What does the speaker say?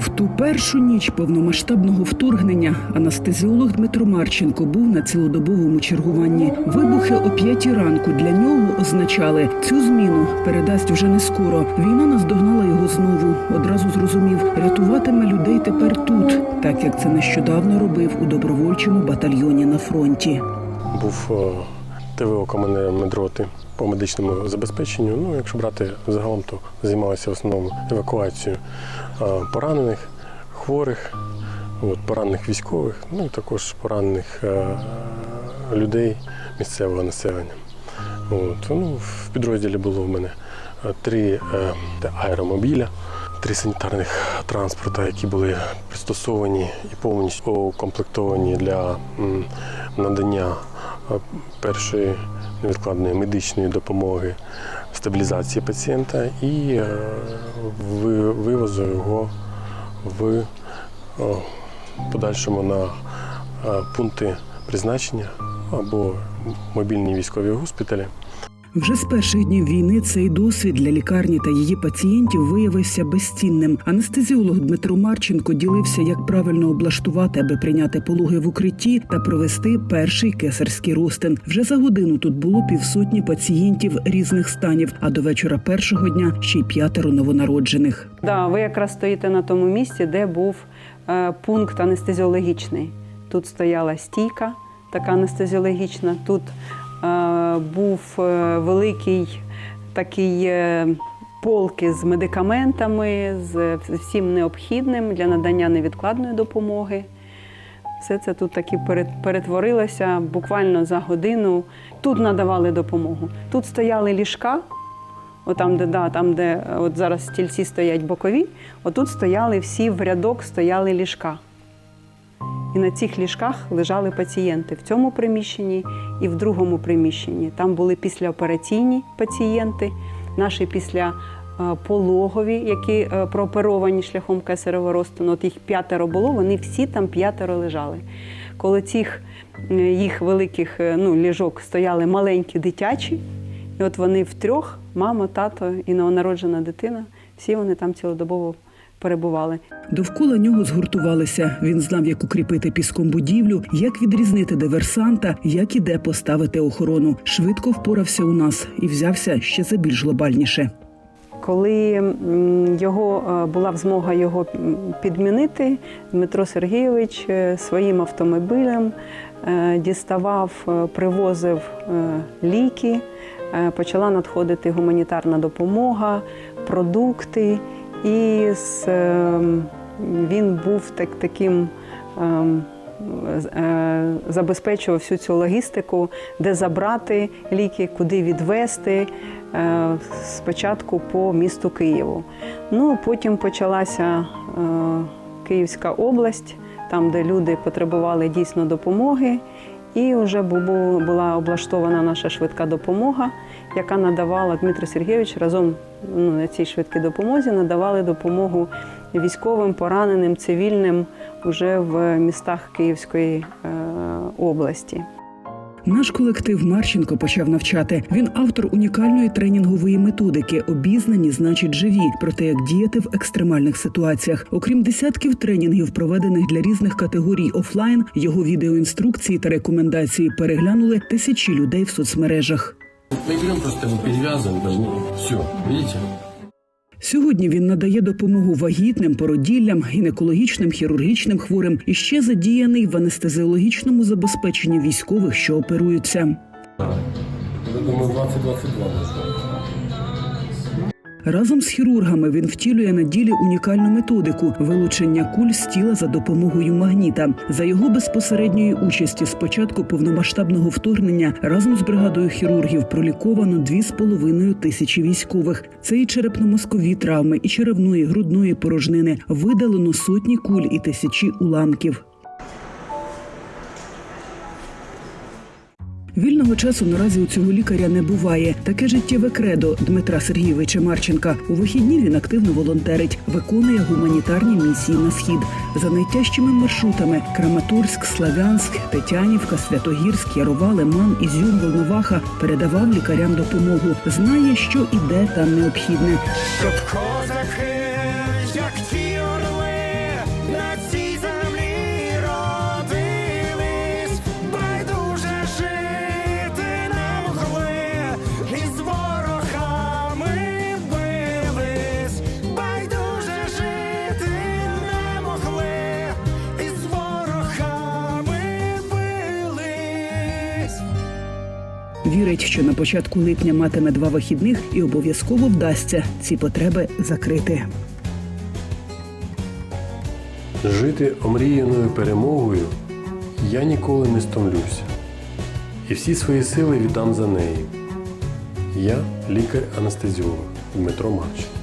В ту першу ніч повномасштабного вторгнення анестезіолог Дмитро Марченко був на цілодобовому чергуванні. Вибухи о п'ятій ранку для нього означали цю зміну передасть вже не скоро. Війна наздогнала його знову. Одразу зрозумів, рятуватиме людей тепер тут, так як це нещодавно робив у добровольчому батальйоні на фронті. був ТВО командира медроти по медичному забезпеченню. Ну, якщо брати загалом, то займалися в основному евакуацією поранених, хворих, от, поранених військових, ну і також поранених е, людей місцевого населення. От, ну, в підрозділі було в мене е, три е, аеромобіля, три санітарних транспорта, які були пристосовані і повністю укомплектовані для надання першої невідкладної медичної допомоги, стабілізації пацієнта і е, вивозу його в подальшому на е, пункти призначення або мобільні військові госпіталі. Вже з перших днів війни цей досвід для лікарні та її пацієнтів виявився безцінним. Анестезіолог Дмитро Марченко ділився, як правильно облаштувати, аби прийняти пологи в укритті та провести перший кесарський розтин. Вже за годину тут було півсотні пацієнтів різних станів. А до вечора першого дня ще й п'ятеро новонароджених. Да, ви якраз стоїте на тому місці, де був е, пункт анестезіологічний. Тут стояла стійка, така анестезіологічна. Тут був е, великий такий е, полки з медикаментами, з всім необхідним для надання невідкладної допомоги. Все це тут таки перетворилося буквально за годину. Тут надавали допомогу. Тут стояли ліжка, Отам, де, да, там, де е, от зараз стільці стоять бокові, отут стояли всі в рядок стояли ліжка. І на цих ліжках лежали пацієнти в цьому приміщенні і в другому приміщенні. Там були післяопераційні пацієнти, наші післяпологові, які е, прооперовані шляхом кесаревого розтину. От їх п'ятеро було, вони всі там п'ятеро лежали. Коли цих е, їх великих е, ну, ліжок стояли маленькі дитячі, і от вони втрьох, мама, тато і новонароджена дитина, всі вони там цілодобово перебували. Довкола нього згуртувалися. Він знав, як укріпити піском будівлю, як відрізнити диверсанта, як і де поставити охорону. Швидко впорався у нас і взявся ще за більш глобальніше. Коли його е, була змога його підмінити, Дмитро Сергійович е, своїм автомобілем е, діставав, привозив ліки, почала надходити гуманітарна допомога, продукти, і з, е, він був так, таким. ем, е, забезпечував всю цю логістику, де забрати ліки, куди відвести. е, Спочатку по місту Києву. Ну, потім почалася е, Київська область, там, де люди потребували дійсно допомоги. І вже бу- бу- була облаштована наша швидка допомога, яка надавала Дмитро Сергійович разом ну, на цій швидкій допомозі надавали допомогу військовим, пораненим, цивільним уже в містах Київської е, області. Наш колектив Марченко почав навчати. Він автор унікальної тренінгової методики Обізнані, значить живі про те, як діяти в екстремальних ситуаціях. Окрім десятків тренінгів, проведених для різних категорій офлайн, його відеоінструкції та рекомендації переглянули тисячі людей в соцмережах. Мы беремо просто його перев'язуємо, да, все, бачите? Сьогодні він надає допомогу вагітним, породіллям, гінекологічним, хірургічним хворим і ще задіяний в анестезіологічному забезпеченні військових, що оперуються. Я думаю, 2022 можно. Разом з хірургами він втілює на ділі унікальну методику вилучення куль з тіла за допомогою магніта. За його безпосередньої участі з початку повномасштабного вторгнення разом з бригадою хірургів проліковано дві з половиною тисячі військових. Це і черепно-мозкові травми, і черевної, грудної порожнини. Видалено сотні куль і тисячі уламків. Вільного часу наразі у цього лікаря не буває. Таке життєве кредо Дмитра Сергійовича Марченка. У вихідні він активно волонтерить, виконує гуманітарні місії на схід за найтяжчими маршрутами: Краматорськ, Славянськ, Тетянівка, Святогірськ, Ярова, Лиман, Ізюм, Волноваха передавав лікарям допомогу. Знає, що і де там необхідне. Щоб козаки, Вірить, що на початку липня матиме два вихідних і обов'язково вдасться ці потреби закрити. Жити омріяною перемогою я ніколи не стомлюся. І всі свої сили віддам за неї. Я лікар-анестезіолог Дмитро Марченко.